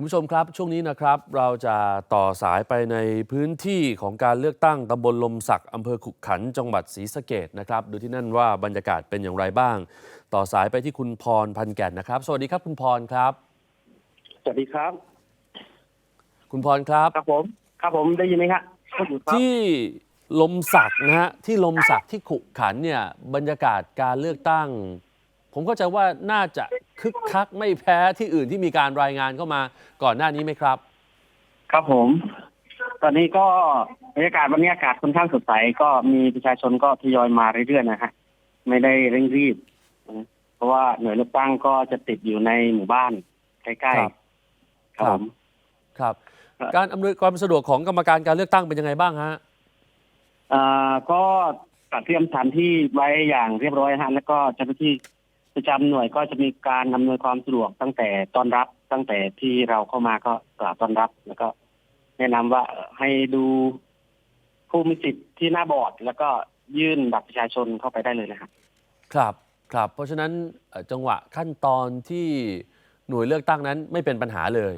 คุณผู้ชมครับ ช่วงนี้นะครับเราจะต่อสายไปในพื้นที่ของการเลือกตั้งตำบลลมศักดิ์อำเภอขุขันธ์จังหวัดศรีสะเกดนะครับดูที่นั่นว่าบรรยากาศเป็นอย่างไรบ้าง ต่อสายไปที่คุณพรพันแก่นนะครับ สวัสดีครับคุณพรครับ สวัสดีครับ คุณพรครับ ครับผม ครับผมได้ยินไหมครับครับผมครับที่ลมศักดิ์นะฮะที่ลมศักดิ์ที่ขุขันธ์เนี่ยบรรยากาศการเลือกตั้ง ผมเข้าใจว่าน่าจะ คึกคักไม่แพ้ที่อื่นที่มีการรายงานเข้ามาก่อนหน้านี้ไหมครับ ครับผม ตอนนี้ก็บรรยากาศวันนี้อากาศค่อนข้างสดใสก็มีประชาชนก็ทยอยมาเรื่อยๆนะฮะไม่ได้เร่งรีบนะเพราะว่าหน่วยเลือกตั้งก็จะติดอยู่ในหมู่บ้านใกล้ครับๆครับผมครับครับ การอำนวยความสะดวกของกรรมการการเลือกตั้งเป็นยังไงบ้างฮะอ่าก็จัดเตรียมสถานที่ไว้อย่างเรียบร้อยฮะแล้วก็เจ้าหน้าที่ ประจำหน่วยก็จะมีการอำนวยความสะดวกตั้งแต่ต้อนรับ ตั้งแต่ที่เราเข้ามาก็กราบต้อนรับ แล้วก็ แนะนำว่าเอ่อให้ดูผู้มีสิทธิ์ที่หน้าบอร์ด แล้วก็ยื่นบัตรประชาชนเข้าไปได้เลยนะครับ ครับครับ เพราะฉะนั้นเอ่อจังหวะขั้นตอนที่หน่วยเลือกตั้งนั้นไม่เป็นปัญหาเลย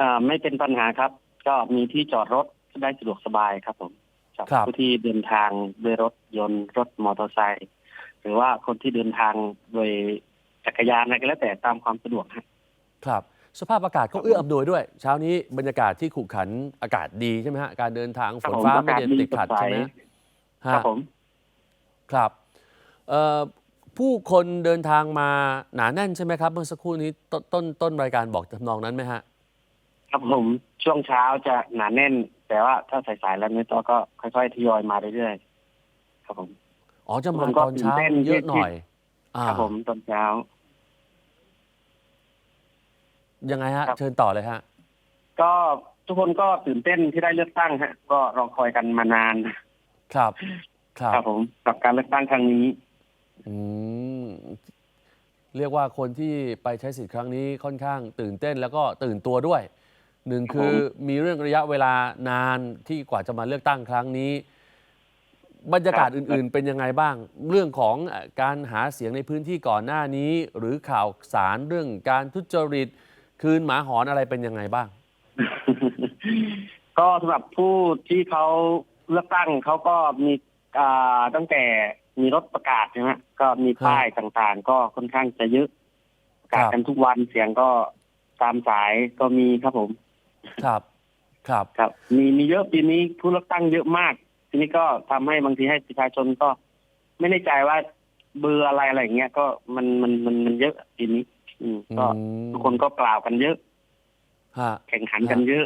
อ่าไม่เป็นปัญหาครับ ก็มีที่จอดรถได้สะดวกสบายครับผมสำหรับครับ ผู้ที่เดินทางด้วยรถยนต์รถมอเตอร์ไซค์ หรือว่าคนที่เดินทางโดยจักรยานอะไรก็แล้วแต่ตามความสะดวกฮะครับ สภาพอากาศก็เอื้ออำนวยด้วย เช้านี้บรรยากาศที่ขุขันธ์อากาศดีใช่ไหมฮะการเดินทางครัฝบนผมฟ้าอากาศไม่ได้ดีติดขัดสดใสใช่ไหมคฮะรับผมครับเอ่อผู้คนเดินทางมาหนาแน่นใช่ไหมครับ เมื่อสักครู่นี้ตนต้นต้นรายการบอกทำนองนั้นไหมฮะ ครับผมช่วงเช้าจะหนาแน่น แต่ว่าถ้าสายๆแล้วนี่ต่อก็ค่อยๆทยอยมาเรื่อยๆครับผม อ๋อจะผมามก็ตอนเช้าตื่นเต้นเยอะหน่อยอ่าครับผมตอนเช้า ยังไงฮะครับเชิญต่อเลยฮะ ก็ทุกคนก็ตื่นเต้นที่ได้เลือกตั้งฮะ ก็รอคอยกันมานาน ครับ ครับครับผมกับการเลือกตั้งครั้งนี้ อืมเรียกว่าคนที่ไปใช้สิทธิ์ครั้งนี้ค่อนข้างตื่นเต้นแล้วก็ตื่นตัวด้วยหนึ่งครับคือมีเรื่องระยะเวลานานที่กว่าจะมาเลือกตั้งครั้งนี้ บรรยากาศอื่นๆ เป็นยังไงบ้าง เรื่องของเอ่อการหาเสียงในพื้นที่ก่อนหน้านี้ หรือข่าวสารเรื่องการทุจริต คืนหมาหอนอะไรเป็นยังไงบ้าง ก็สำหรับผู้ที่เขาเลือกตั้งเขาก็มีอ่าตั้งแต่มีรถประกาศใช่ไหมก็มีป้ายต่างๆ ก็ค่อนข้างจะเยอะประกาศครับกันทุกวันเสียงก็ตามสายก็มีครับผม ครับ ครับครับ มีมีเยอะปีนี้ผู้เลือกตั้งเยอะมาก ทีนี้ก็ทำให้บางทีให้ประชาชนก็ ไม่แน่ใจว่าเบอร์อะไรอะไรอย่างเงี้ยก็มันมันมันมันเยอะปีนี้ อืมก็อืมทุกคนก็กล่าวกันเยอะฮะแข่งขันกันเยอะ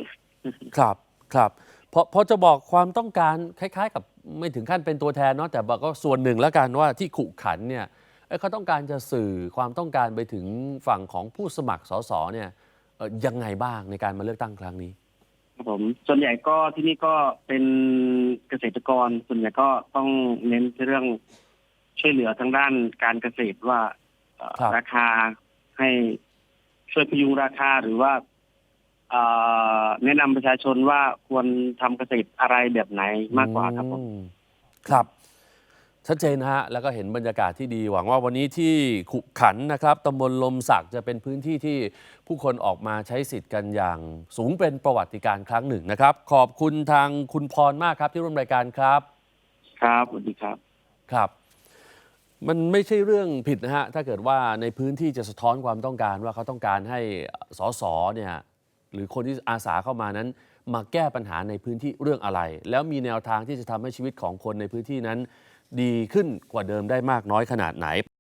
ครับครับเพราะเพราะจะบอกความต้องการคล้าย ๆ กับไม่ถึงขั้นเป็นตัวแทนเนาะแต่บอกก็ส่วนหนึ่งแล้วกันว่าที่ขุขันเนี่ยเอ้ยเขาต้องการจะสื่อความต้องการไปถึงฝั่งของผู้สมัครสสเนี่ยเอ่อยังไงบ้างในการมาเลือกตั้งครั้งนี้ ครับผมส่วนใหญ่ก็ที่นี่ก็เป็นเกษตรกรส่วนใหญ่ก็ต้องเน้นเรื่องช่วยเหลือทางด้านการเกษตรว่าเอ่อครับ ราคาให้ช่วยพยุงราคาหรือว่าเอ่อแนะนำประชาชนว่าควรทำเกษตรอะไรแบบไหนมากกว่าครับผม อืครับ ชัดเจนนะฮะ แล้วก็เห็นบรรยากาศที่ดี หวังว่าวันนี้ที่ขุขันธ์นะครับตำบลลมศักดิ์จะเป็นพื้นที่ที่ผู้คนออกมาใช้สิทธิ์กันอย่างสูงเป็นประวัติการณ์ครั้งหนึ่งนะครับ ขอบคุณทางคุณพรมากครับที่ร่วมรายการครับ ครับสวัสดีครับครับ มันไม่ใช่เรื่องผิดนะฮะถ้าเกิดว่าในพื้นที่จะสะท้อนความต้องการว่าเขาต้องการให้สสเนี่ยหรือคนที่อาสาเข้ามานั้น มาแก้ปัญหาในพื้นที่เรื่องอะไร แล้วมีแนวทางที่จะทำให้ชีวิตของคนในพื้นที่นั้น ดีขึ้นกว่าเดิมได้มากน้อยขนาดไหน